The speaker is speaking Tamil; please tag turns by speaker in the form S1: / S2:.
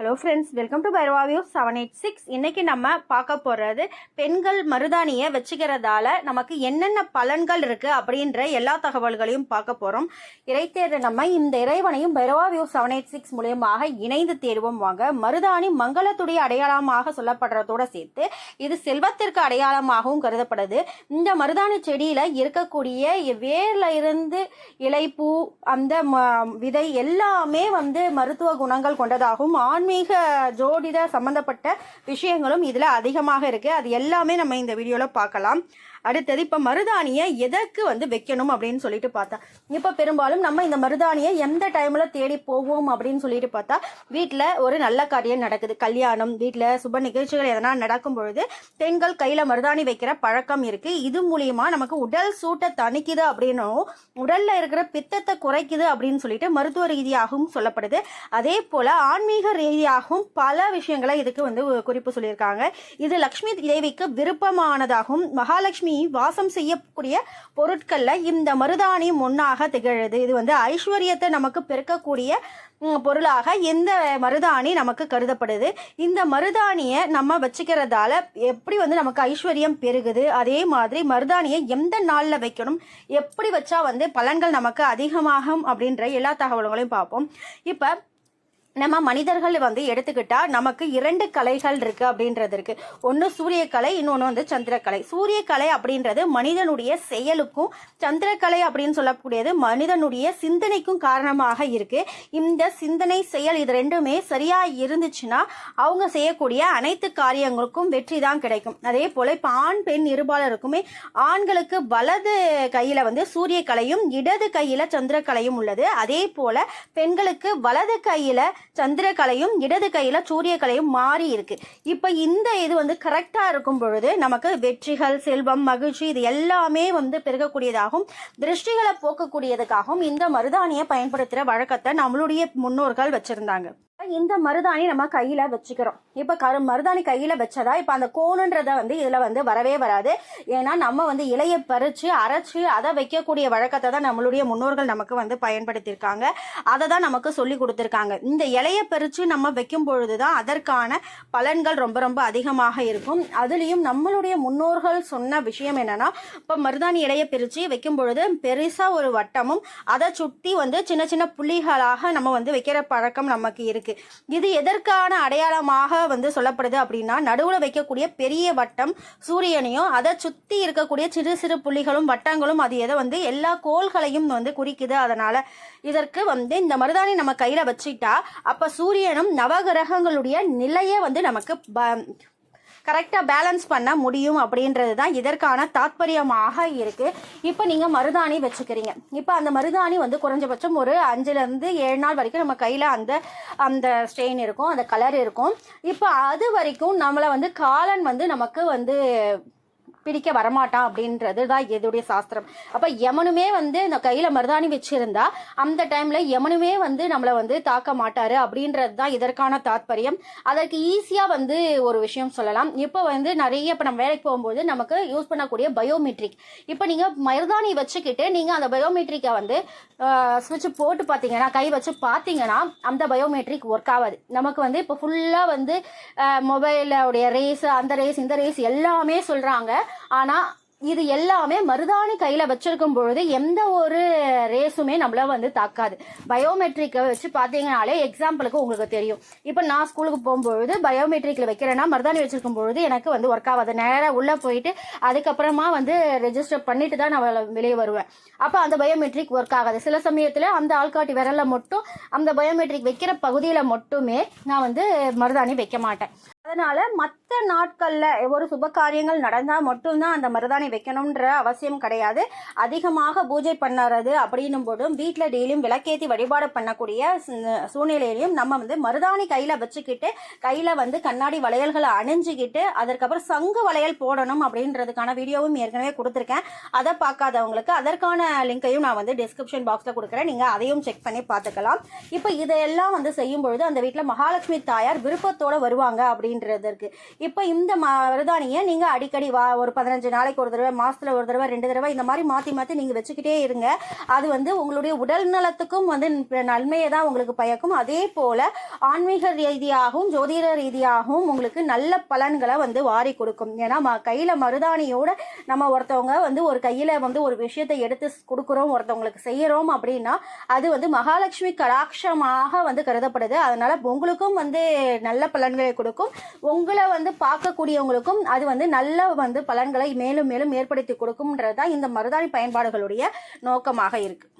S1: ஹலோ ஃப்ரெண்ட்ஸ் வெல்கம் டு பைரவாவியூ செவன் எயிட் சிக்ஸ் இன்னைக்கு நம்ம பார்க்க போகிறது பெண்கள் மருதாணியை வச்சுக்கிறதால நமக்கு என்னென்ன பலன்கள் இருக்குது அப்படின்ற எல்லா தகவல்களையும் பார்க்க போகிறோம் இறைத்தேர் நம்ம இந்த இறைவனையும் பைரவாவியூ செவன் எயிட் சிக்ஸ் மூலியமாக இணைந்து தேடுவோம் வாங்க. மருதாணி மங்களத்துடைய அடையாளமாக சொல்லப்படுறதோட சேர்த்து இது செல்வத்திற்கு அடையாளமாகவும் கருதப்படுது. இந்த மருதாணி செடியில் இருக்கக்கூடிய வேரில் இருந்து இலைப்பூ அந்த ம- விதை எல்லாமே வந்து மருத்துவ குணங்கள் கொண்டதாகவும் ஆன்மீக ஆன்மீக ஜோதிட சம்பந்தப்பட்ட விஷயங்களும் இதில் அதிகமாக இருக்குது அது எல்லாமே நம்ம இந்த வீடியோவில் பார்க்கலாம். அடுத்தது இப்போ மருதாணியை எதற்கு வந்து வைக்கணும் அப்படின்னு சொல்லிட்டு பார்த்தா இப்போ பெரும்பாலும் நம்ம இந்த மருதாணியை எந்த டைமில் தேடி போவோம் அப்படின்னு சொல்லிட்டு பார்த்தா வீட்டில் ஒரு நல்ல காரியம் நடக்குது. கல்யாணம் வீட்டில் சுப நிகழ்ச்சிகள் எதனா நடக்கும் பொழுது பெண்கள் கையில் மருதாணி வைக்கிற பழக்கம் இருக்குது இது மூலியமா நமக்கு உடல் சூட்டை தணிக்குது அப்படின்னும் உடலில் இருக்கிற பித்தத்தை குறைக்குது அப்படின்னு சொல்லிட்டு மருத்துவ ரீதியாகவும் சொல்லப்படுது. அதே போல் ஆன்மீக ரீதியாகவும் பல விஷயங்களை இதுக்கு வந்து குறிப்பு சொல்லியிருக்காங்க. இது லக்ஷ்மி தேவிக்கு விருப்பமானதாகவும் மகாலட்சுமி வாசம் செய்யக்கூடிய பொருட்கள்ல இந்த மருதாணி முன்னாக திகழுது. இது வந்து ஐஸ்வர்யத்தை நமக்கு பெருக்கக்கூடிய பொருளாக இந்த மருதாணி நமக்கு கருதப்படுது. இந்த மருதாணியை நம்ம வச்சுக்கிறதால எப்படி வந்து நமக்கு ஐஸ்வர்யம் பெருகுது? அதே மாதிரி மருதாணியை எந்த நாளில் வைக்கணும்? எப்படி வச்சா வந்து பலன்கள் நமக்கு அதிகமாகும்? அப்படின்ற எல்லா தகவல்களையும் பார்ப்போம். இப்போ நம்ம மனிதர்கள் வந்து எடுத்துக்கிட்டா நமக்கு இரண்டு கலைகள் இருக்கு அப்படின்றது இருக்கு. ஒன்று சூரியக்கலை இன்னொன்று வந்து சந்திரக்கலை. சூரியக்கலை அப்படின்றது மனிதனுடைய செயலுக்கும் சந்திரக்கலை அப்படின்னு சொல்லக்கூடியது மனிதனுடைய சிந்தனைக்கும் காரணமாக இருக்கு. இந்த சிந்தனை செயல் இது ரெண்டுமே சரியா இருந்துச்சுன்னா அவங்க செய்யக்கூடிய அனைத்து காரியங்களுக்கும் வெற்றி தான் கிடைக்கும். அதே போல இப்போ ஆண் பெண் இருபாலருக்குமே ஆண்களுக்கு வலது கையில வந்து சூரியக்கலையும் இடது கையில சந்திரக்கலையும் உள்ளது. அதே போல பெண்களுக்கு வலது கையில சந்திரக்கலையும் இடது கையில் சூரியக்கலையும் மாறி இருக்கு. இப்போ இந்த இது வந்து கரெக்டாக இருக்கும் பொழுது நமக்கு வெற்றிகள் செல்வம் மகிழ்ச்சி இது எல்லாமே வந்து பெருகக்கூடியதாகவும் திருஷ்டிகளை போக்கக்கூடியதுக்காகவும் இந்த மருதாணியை பயன்படுத்துகிற வழக்கத்தை நம்மளுடைய முன்னோர்கள் வச்சுருந்தாங்க. இந்த மருதாணி நம்ம கையில வச்சுக்கிறோம். இப்ப கரு மருதாணி கையில வச்சதா இப்ப அந்த கோணுன்றத வந்து இதுல வந்து வரவே வராது. ஏன்னா நம்ம வந்து இலையை பறிச்சு அரைச்சு அதை வைக்கக்கூடிய வழக்கத்தை தான் நம்மளுடைய முன்னோர்கள் நமக்கு வந்து பயன்படுத்தியிருக்காங்க. அதை தான் நமக்கு சொல்லி கொடுத்துருக்காங்க. இந்த இலையை பறிச்சு நம்ம வைக்கும் பொழுதுதான் அதற்கான பலன்கள் ரொம்ப ரொம்ப அதிகமாக இருக்கும். அதுலேயும் நம்மளுடைய முன்னோர்கள் சொன்ன விஷயம் என்னன்னா இப்போ மருதாணி இலையை பிரித்து வைக்கும் பொழுது பெருசாக ஒரு வட்டமும் அதை சுற்றி வந்து சின்ன சின்ன புள்ளிகளாக நம்ம வந்து வைக்கிற பழக்கம் நமக்கு இருக்கு. இது எதற்கான அடையாளமாக வந்து சொல்லப்படுது அப்படின்னா நடுவில் வைக்கக்கூடிய பெரிய வட்டம் சூரியனையும் அதை சுற்றி இருக்கக்கூடிய சிறு சிறு புள்ளிகளும் வட்டங்களும் அது எதை வந்து எல்லா கோள்களையும் வந்து குறிக்குது. அதனால இதற்கு வந்து இந்த மருதாணி நம்ம கையில் வச்சுட்டா அப்போ சூரியனும் நவகிரகங்களுடைய நிலையை வந்து நமக்கு ப- கரெக்டாக பேலன்ஸ் பண்ண முடியும் அப்படின்றது தான் இதற்கான தாத்பரியமாக இருக்குது இப்போ நீங்கள் மருதாணி வச்சுக்கிறீங்க. இப்போ அந்த மருதாணி வந்து குறைஞ்சபட்சம் ஒரு அஞ்சுலேருந்து ஏழு நாள் வரைக்கும் நம்ம கையில் அந்த அந்த ஸ்டெயின் இருக்கும் அந்த கலர் இருக்கும். இப்போ அது வரைக்கும் நம்மளை வந்து காலன் வந்து நமக்கு வந்து பிடிக்க வரமாட்டான் அப்படின்றது தான் இதோடைய சாஸ்திரம். அப்போ யமனுமே வந்து இந்த கையில் மருதாணி வச்சிருந்தா அந்த டைமில் யமனுமே வந்து நம்மளை வந்து தாக்க மாட்டாரு அப்படின்றது தான் இதற்கான தாத்பரியம். அதற்கு ஈஸியாக வந்து ஒரு விஷயம் சொல்லலாம். இப்போ வந்து நிறைய இப்போ நம்ம வேலைக்கு போகும்போது நமக்கு யூஸ் பண்ணக்கூடிய பயோமெட்ரிக் இப்போ நீங்கள் மருதாணி வச்சுக்கிட்டு நீங்கள் அந்த பயோமெட்ரிக்கை வந்து ஸ்விட்ச் போட்டு பார்த்தீங்கன்னா கை வச்சு பார்த்தீங்கன்னா அந்த பயோமெட்ரிக் ஒர்க் ஆகாது. நமக்கு வந்து இப்போ ஃபுல்லாக வந்து மொபைலோடைய ரேஸ் அந்த ரேஸ் இந்த ரேஸ் எல்லாமே சொல்கிறாங்க ஆனால் இது எல்லாமே மருதாணி கையில் வச்சிருக்கும் பொழுது எந்த ஒரு ரேஸுமே நம்மள வந்து தாக்காது. பயோமெட்ரிக்கை வச்சு பார்த்தீங்கனாலே எக்ஸாம்பிளுக்கு உங்களுக்கு தெரியும். இப்போ நான் ஸ்கூலுக்கு போகும்பொழுது பயோமெட்ரிக்கில் வைக்கிறேன்னா மருதாணி வச்சிருக்கும் பொழுது எனக்கு வந்து ஒர்க் ஆகாது. நேராக உள்ளே போயிட்டு அதுக்கப்புறமா வந்து ரெஜிஸ்டர் பண்ணிட்டு தான் நான் வெளியே வருவேன். அப்போ அந்த பயோமெட்ரிக் ஒர்க் ஆகாது. சில சமயத்தில் அந்த ஆள்காட்டி விரல்ல மட்டும் அந்த பயோமெட்ரிக் வைக்கிற பகுதியில் மட்டுமே நான் வந்து மருதாணி வைக்க மாட்டேன். அதனால மற்ற நாட்கள்ல ஒரு சுப காரியங்கள் நடந்தால் மட்டும்தான் அந்த மருதாணி வைக்கணுன்ற அவசியம் கிடையாது. அதிகமாக பூஜை பண்ணுறது அப்படின்னும் போதும் வீட்டில் டெய்லியும் விளக்கேற்றி வழிபாடு பண்ணக்கூடிய சூழ்நிலையிலையும் நம்ம வந்து மருதாணி கையில் வச்சுக்கிட்டு கையில் வந்து கண்ணாடி வளையல்களை அணிஞ்சுக்கிட்டு அதற்கப்புறம் சங்கு வளையல் போடணும் அப்படின்றதுக்கான வீடியோவும் ஏற்கனவே கொடுத்துருக்கேன். அதை பார்க்காதவங்களுக்கு அதற்கான லிங்கையும் நான் வந்து டிஸ்கிரிப்ஷன் பாக்ஸில் கொடுக்குறேன். நீங்கள் அதையும் செக் பண்ணி பார்த்துக்கலாம். இப்போ இதையெல்லாம் வந்து செய்யும் பொழுது அந்த வீட்டில் மகாலட்சுமி தாயார் விருப்பத்தோடு வருவாங்க அப்படின்றதற்கு இப்போ இந்த மருதாணியை நீங்கள் அடிக்கடி வா ஒரு பதினஞ்சு நாளைக்கு ஒரு தடவை மாதத்தில் ஒரு தடவை ரெண்டு தடவை இந்த மாதிரி மாற்றி மாற்றி நீங்கள் வச்சுக்கிட்டே இருங்க. அது வந்து உங்களுடைய உடல் நலத்துக்கும் வந்து நன்மையை தான் உங்களுக்கு பயக்கும். அதே போல் ஆன்மீக ரீதியாகவும் ஜோதிட ரீதியாகவும் உங்களுக்கு நல்ல பலன்களை வந்து வாரி கொடுக்கும். ஏன்னா ம கையில் மருதாணியோட நம்ம ஒருத்தவங்க வந்து ஒரு கையில் வந்து ஒரு விஷயத்தை எடுத்து கொடுக்குறோம் ஒருத்தவங்களுக்கு செய்கிறோம் அப்படின்னா அது வந்து மகாலட்சுமி கடாட்சமாக வந்து கருதப்படுது. அதனால் உங்களுக்கும் வந்து நல்ல பலன்களை கொடுக்கும். உங்களை வந்து பார்க்கக்கூடியவங்களுக்கும் அது வந்து நல்ல வந்து பலன்களை மேலும் மேலும் ஏற்படுத்தி கொடுக்கும்ன்றது தான் இந்த மருதாணி பயன்பாடுகளுடைய நோக்கமாக இருக்குது